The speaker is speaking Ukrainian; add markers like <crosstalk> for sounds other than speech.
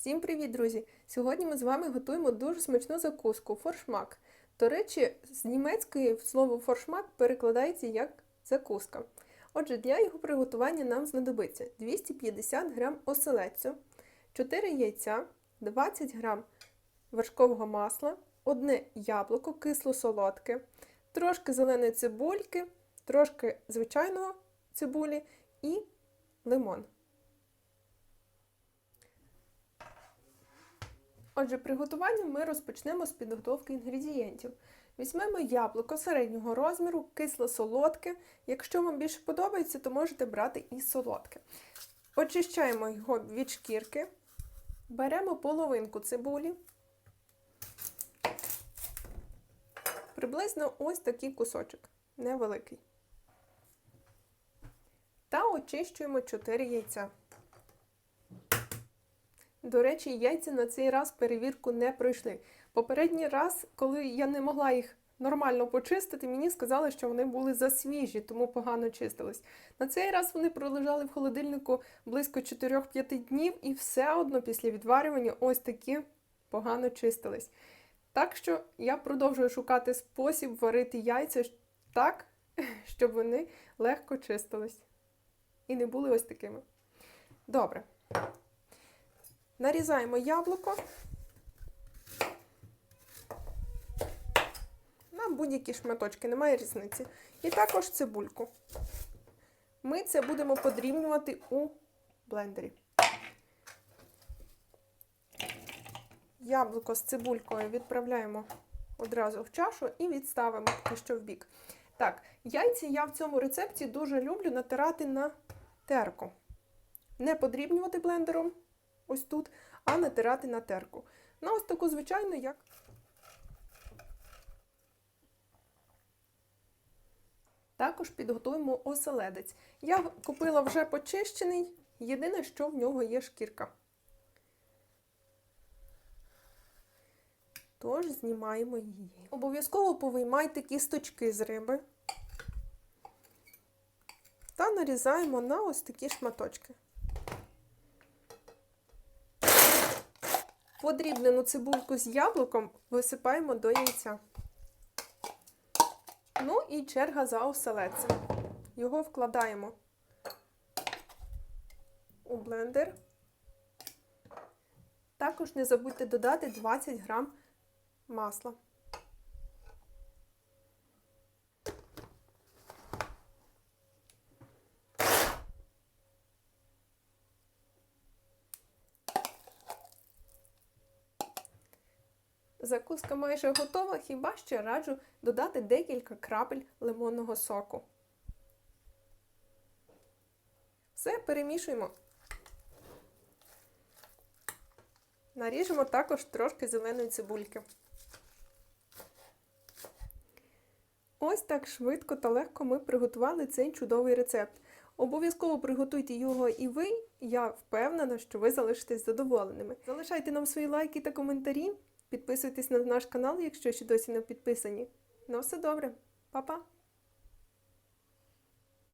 Всім привіт, друзі! Сьогодні ми з вами готуємо дуже смачну закуску форшмак. До речі, з німецької слово форшмак перекладається як закуска. Отже, для його приготування нам знадобиться 250 г оселедцю, 4 яйця, 20 г вершкового масла, одне яблуко кисло-солодке, трошки зеленої цибульки, трошки звичайного цибулі і лимон. Отже, приготування ми розпочнемо з підготовки інгредієнтів. Візьмемо яблуко середнього розміру, кисло-солодке. Якщо вам більше подобається, то можете брати і солодке. Очищаємо його від шкірки, беремо половинку цибулі, приблизно ось такий кусочок, невеликий. Та очищуємо 4 яйця. До речі, яйця на цей раз перевірку не пройшли. Попередній раз, коли я не могла їх нормально почистити, мені сказали, що вони були засвіжі, тому погано чистились. На цей раз вони пролежали в холодильнику близько 4-5 днів і все одно після відварювання ось такі погано чистились. Так що я продовжую шукати спосіб варити яйця так, <laughs> щоб вони легко чистились. І не були ось такими. Добре. Нарізаємо яблуко на будь-які шматочки, немає різниці. І також цибульку. Ми це будемо подрібнювати у блендері. Яблуко з цибулькою відправляємо одразу в чашу і відставимо що в бік. Так, яйця я в цьому рецепті дуже люблю натирати на терку. Не подрібнювати блендером ось тут, а натирати на терку. На ось таку звичайну, як. Також підготуємо оселедець. Я купила вже почищений, єдине, що в нього є шкірка. Тож знімаємо її. Обов'язково повиймайте кісточки з риби та нарізаємо на ось такі шматочки. Подрібнену цибульку з яблуком висипаємо до яйця. Ну і черга за оселедцем. Його вкладаємо у блендер. Також не забудьте додати 20 грам масла. Закуска майже готова, хіба ще раджу додати декілька крапель лимонного соку. Все перемішуємо. Наріжемо також трошки зеленої цибульки. Ось так швидко та легко ми приготували цей чудовий рецепт. Обов'язково приготуйте його і ви, я впевнена, що ви залишитесь задоволеними. Залишайте нам свої лайки та коментарі. Підписуйтесь на наш канал, якщо ще досі не підписані. На все добре, Па-па!